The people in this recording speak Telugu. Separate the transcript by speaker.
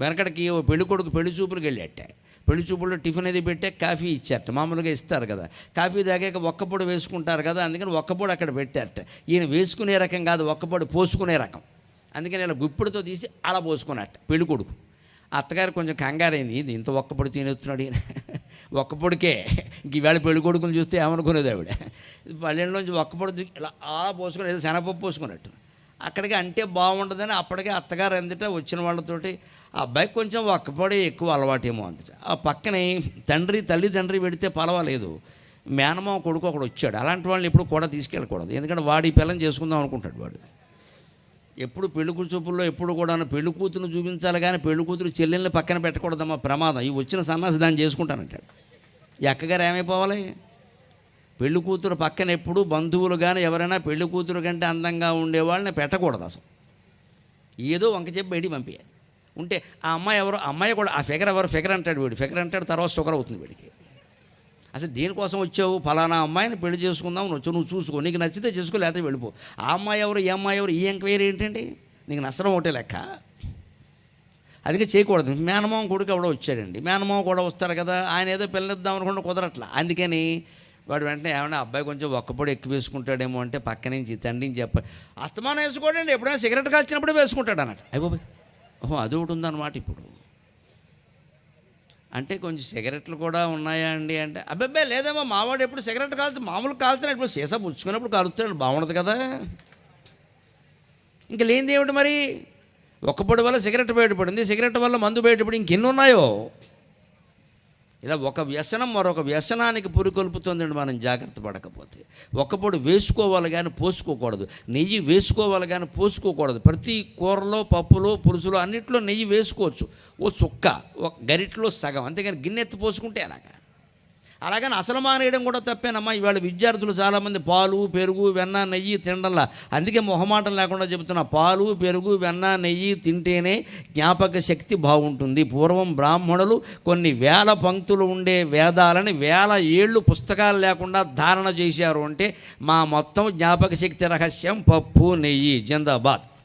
Speaker 1: వెనకడికి ఓ పెళ్ళి కొడుకు పెళ్ళి చూపులకు వెళ్ళేట. పెళ్ళి చూపుల్లో టిఫిన్ అది పెట్టే కాఫీ ఇచ్చారట మామూలుగా ఇస్తారు కదా. కాఫీ తాగాక ఒక్కపొడి వేసుకుంటారు కదా అందుకని ఒక్కపొడి అక్కడ పెట్టారట ఈయన వేసుకునే రకం కాదు ఒక్కపొడి పోసుకునే రకం. అందుకని ఇలా గుప్పిడితో తీసి అలా పోసుకున్నట్ట పెళ్ళి కొడుకు. అత్తగారు కొంచెం కంగారైంది ఇది ఇంత ఒక్కపొడి తినేస్తున్నాడు ఈయన. ఒక్కపొడికే ఇంక ఈవేళ పెళ్ళి కొడుకుని చూస్తే ఏమనుకునేది ఆవిడ? పల్లెల్లోంచి ఒక్కపొడి ఇలా అలా పోసుకుని ఏదో శనగపప్పు పోసుకున్నట్టు. అక్కడికి అంటే బాగుంటుందని అప్పటికే అత్తగారు ఎందుట వచ్చిన వాళ్ళతోటి ఆ అబ్బాయికి కొంచెం ఒక్కపొడి ఎక్కువ అలవాటేమో అందుట. ఆ పక్కనే తండ్రి తల్లి తండ్రి పెడితే పర్వాలేదు. మేనమామ కొడుకు ఒకడు వచ్చాడు. అలాంటి వాళ్ళని ఎప్పుడు కూడా తీసుకెళ్ళకూడదు. ఎందుకంటే వాడి పిల్లని చేసుకుందాం అనుకుంటాడు వాడు. ఎప్పుడు పెళ్ళి చూపుల్లో ఎప్పుడు కూడా పెళ్ళి కూతురు చూపించాలి కానీ పెళ్ళి కూతురు చెల్లెల్ని పక్కన పెట్టకూడదమ్మా ప్రమాదం. ఈ వచ్చిన సన్నాసి దాన్ని చేసుకుంటానంటాడు. ఈ అక్కగారు ఏమైపోవాలి? పెళ్ళి కూతురు పక్కన ఎప్పుడు బంధువులు కానీ ఎవరైనా పెళ్ళి కూతురు కంటే అందంగా ఉండేవాళ్ళని పెట్టకూడదు అసలు. ఏదో వంక చెప్పి బయటికి పంపించాలి ఉంటే ఆ అమ్మాయి ఎవరు అమ్మాయి కూడా ఆ ఫిగర్ ఎవరు ఫిగర్ అంటాడు వీడు. ఫిగర్ అంటాడు తర్వాత షుగర్ అవుతుంది వీడికి. అసలు దేనికోసం వచ్చావు? ఫలానా అమ్మాయిని పెళ్ళి చేసుకుందాం వచ్చి నువ్వు చూసుకో. నీకు నచ్చితే చేసుకో లేకపోతే వెళ్ళిపో. ఆ అమ్మాయి ఎవరు ఈ అమ్మాయి ఎవరు ఈ ఎంక్వైరీ ఏంటండి? నీకు నచ్చడం ఒకటే లెక్క. అందుకే చేయకూడదు. మేనమామ కొడుకు ఎవడో వచ్చాడండి. మేనమామ కూడా వస్తారు కదా. ఆయన ఏదో పెళ్ళిద్దాం అనుకుంటే కుదరట్లా. అందుకని వాడు వెంటనే ఏమన్నా అబ్బాయి కొంచెం ఒక్కపొడి ఎక్కువ వేసుకుంటాడేమో అంటే పక్క నుంచి తండ్రి నుంచి చెప్ప అస్తమానం వేసుకోడండి. ఎప్పుడైనా సిగరెట్ కాల్చినప్పుడే వేసుకుంటాడు అన్నట్టు అయిపోయి ఓహో అది ఒకటి ఉందన్నమాట ఇప్పుడు. అంటే కొంచెం సిగరెట్లు కూడా ఉన్నాయా అండి అంటే అబ్బాయి లేదమ్మా మావాడు ఎప్పుడు సిగరెట్ కాల్చి మామూలు కాల్చిన ఇప్పుడు సీసా పుచ్చుకున్నప్పుడు కాలుస్తాడు బాగుండదు కదా. ఇంక లేనిది ఏమిటి మరి ఒక్కపొడి వల్ల సిగరెట్ బయటపడింది. సిగరెట్ వల్ల మందు బయటపడి ఇంకెన్ని ఉన్నాయో? ఇలా ఒక వ్యసనం మరొక వ్యసనానికి పురికొల్పుతుందండి మనం జాగ్రత్త పడకపోతే. ఒక్కపొడి వేసుకోవాలి కానీ పోసుకోకూడదు. నెయ్యి వేసుకోవాలి కానీ పోసుకోకూడదు. ప్రతి కూరలో పప్పులో పులుసులో అన్నిట్లో నెయ్యి వేసుకోవచ్చు. ఓ చుక్క ఒక గరిట్లో సగం. అంతేగాని గిన్నెత్తి పోసుకుంటే అలాగా అలాగని అసలు మానేయడం కూడా తప్పేనమ్మా. ఇవాళ విద్యార్థులు చాలామంది పాలు పెరుగు వెన్న నెయ్యి తినడంలా. అందుకే మొహమాటం లేకుండా చెబుతున్నా పాలు పెరుగు వెన్న నెయ్యి తింటేనే జ్ఞాపక శక్తి బాగుంటుంది. పూర్వం బ్రాహ్మణులు కొన్ని వేల పంక్తులు ఉండే వేదాలని వేల ఏళ్ళు పుస్తకాలు లేకుండా ధారణ చేశారు అంటే మా మొత్తం జ్ఞాపక శక్తి రహస్యం పప్పు నెయ్యి జిందాబాద్.